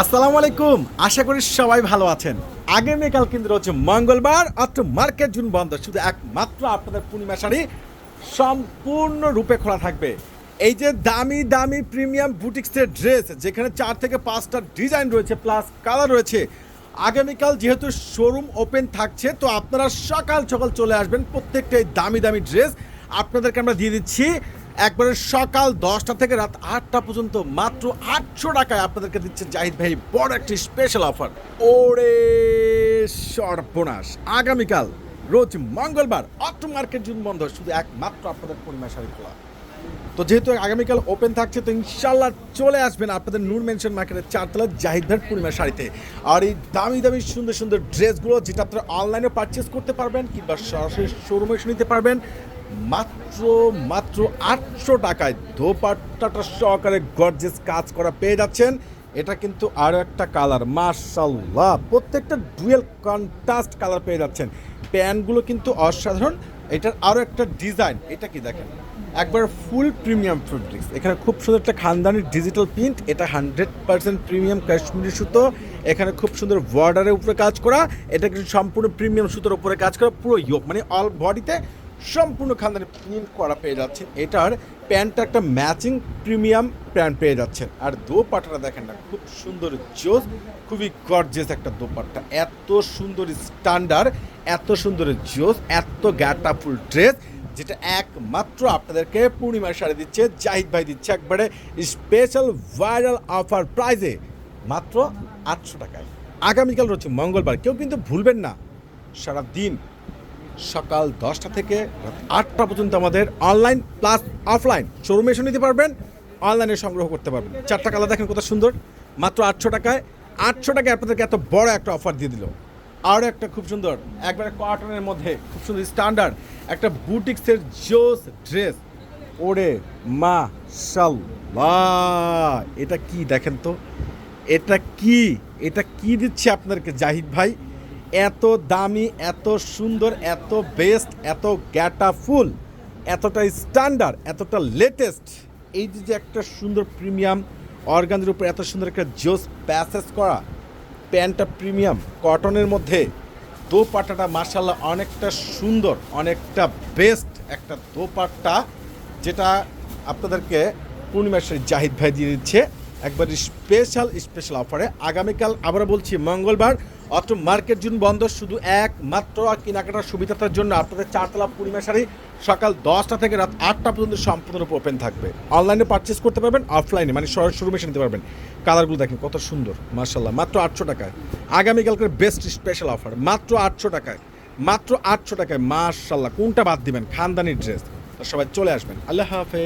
আসসালামু আলাইকুম। আশা করি সবাই ভালো আছেন। আগামীকাল কিন্তু রয়েছে মঙ্গলবার অত্র মার্কেট জুন বন্ধ। শুধু একমাত্র আপনাদের পূর্ণিমা শাড়ি সম্পূর্ণ রূপে খোলা থাকবে। এই যে দামি দামি প্রিমিয়াম বুটিক্সের ড্রেস, যেখানে চার থেকে পাঁচটা ডিজাইন রয়েছে, প্লাস কালার রয়েছে। আগামীকাল যেহেতু শোরুম ওপেন থাকছে, তো আপনারা সকাল সকাল চলে আসবেন প্রত্যেকটা এই দামি দামি ড্রেস। আপনাদেরকে আমরা দিয়ে দিচ্ছি একবারে সকাল দশটা থেকে রাত আটটা পর্যন্ত মাত্র আটশো টাকায় আপনাদেরকে দিচ্ছে জাহিদ ভাই বড় একটি স্পেশাল অফার ওরে সর্বনাশ। আগামীকাল, রোজ মঙ্গলবার অটো মার্কেট জুন বন্ধ, শুধু একমাত্র আপনাদের পরিমাণ শাড়ি খোলা। তো যেহেতু আগামীকাল ওপেন থাকছে, তো ইনশাল্লাহ চলে আসবেন আপনাদের নূর মেনশন মার্কেটের চারতলা জাহিদ ভাইয়ের পূর্ণিমা শাড়িতে। আর এই দামি দামি সুন্দর সুন্দর ড্রেসগুলো যেটা আপনারা অনলাইনে পারচেস করতে পারবেন কিংবা সরাসরি শোরুমে এসে নিতে পারবেন মাত্র মাত্র আটশো টাকায় দোপাট্টাটা সহকারে গর্জেস কাজ করা পেয়ে যাচ্ছেন। এটা কিন্তু আরও একটা কালার মার্শাল্লাহ প্রত্যেকটা ডুয়েল কন্ট্রাস্ট কালার পেয়ে যাচ্ছেন। প্যান্টগুলো কিন্তু অসাধারণ। এটার আরও একটা ডিজাইন এটা কি দেখেন? একবার ফুল প্রিমিয়াম ফেব্রিক্স এখানে খুব সুন্দর একটা খানদানি ডিজিটাল প্রিন্ট এটা হান্ড্রেড পার্সেন্ট প্রিমিয়াম কাশ্মীরি সুতো। এখানে খুব সুন্দর বর্ডারের উপরে কাজ করা। এটা কিন্তু সম্পূর্ণ প্রিমিয়াম সুতোর উপরে কাজ করা, পুরো ইয়োগ মানে অল বডিতে সম্পূর্ণ খানদানি প্রিন্ট করা পেয়ে যাচ্ছেন। এটার প্যান্টটা একটা ম্যাচিং প্রিমিয়াম প্যান্ট পেয়ে যাচ্ছেন। আর দোপাট্টাটা দেখেন না, খুব সুন্দর জোস, খুবই গর্জেস একটা দোপাট্টা। এত সুন্দর স্ট্যান্ডার্ড এত সুন্দর জোস, এত গ্যাটা ফুল ড্রেস যেটা একমাত্র আপনাদেরকে পূর্ণিমার শাড়ি দিচ্ছে, জাহিদ ভাই দিচ্ছে একবারে স্পেশাল ভাইরাল অফার প্রাইজে মাত্র আটশো টাকায়। আগামীকাল রয়েছে মঙ্গলবার। কেউ কিন্তু ভুলবেন না। সারা দিন সকাল দশটা থেকে আটটা পর্যন্ত আমাদের অনলাইন প্লাস অফলাইন শোরুমে এসে নিতে পারবেন। অনলাইনে সংগ্রহ করতে পারবেন। চারটা কালার দেখেন কত সুন্দর। মাত্র আটশো টাকায়। আটশো টাকায় আপনাদেরকে এত বড় একটা অফার দিয়ে দিল। আরও একটা খুব সুন্দর। একবারে কটনের মধ্যে খুব সুন্দর স্ট্যান্ডার্ড একটা বুটিক্সের জোস ড্রেস ওরে মা শাল্লাহ এটা কি দেখেন তো? এটা কি? এটা কি দিচ্ছে আপনাদেরকে জাহিদ ভাই? এত দামি, এত সুন্দর, এত বেস্ট এত গ্যাটা ফুল এতটা স্ট্যান্ডার্ড এতটা লেটেস্ট এই যে একটা সুন্দর প্রিমিয়াম অর্গানদের উপর এত সুন্দর একটা জোস প্যাসেজ করা, প্যান্টটা প্রিমিয়াম কটনের মধ্যে, দোপাট্টাটা মার্শাল্লাহ অনেকটা সুন্দর, অনেকটা বেস্ট একটা দোপাট্টা, যেটা আপনাদেরকে পূর্ণিমাসের জাহিদ ভাই দিয়ে দিচ্ছে। একবার স্পেশাল স্পেশাল অফারে আগামীকাল আবার বলছি, মঙ্গলবার অত মার্কেট জুন বন্ধ শুধু একমাত্র কেনাকাটার সুবিধাটার জন্য আপনাদের চারতলা পূর্ণিমা শাড়ি সকাল দশটা থেকে রাত আটটা পর্যন্ত সম্পূর্ণরূপে ওপেন থাকবে। অনলাইনে পারচেস করতে পারবেন অফলাইনে মানে সরাসরি এসে নিতে পারবেন। কালারগুলো দেখেন, কত সুন্দর মার্শাল্লাহ মাত্র আটশো টাকায়। আগামীকালকের বেস্ট স্পেশাল অফার মাত্র আটশো টাকায়, মাত্র আটশো টাকায় মার্শাল্লাহ কোনটা বাদ দিবেন? খানদানি ড্রেস সবাই চলে আসবেন। আল্লাহ হাফেজ।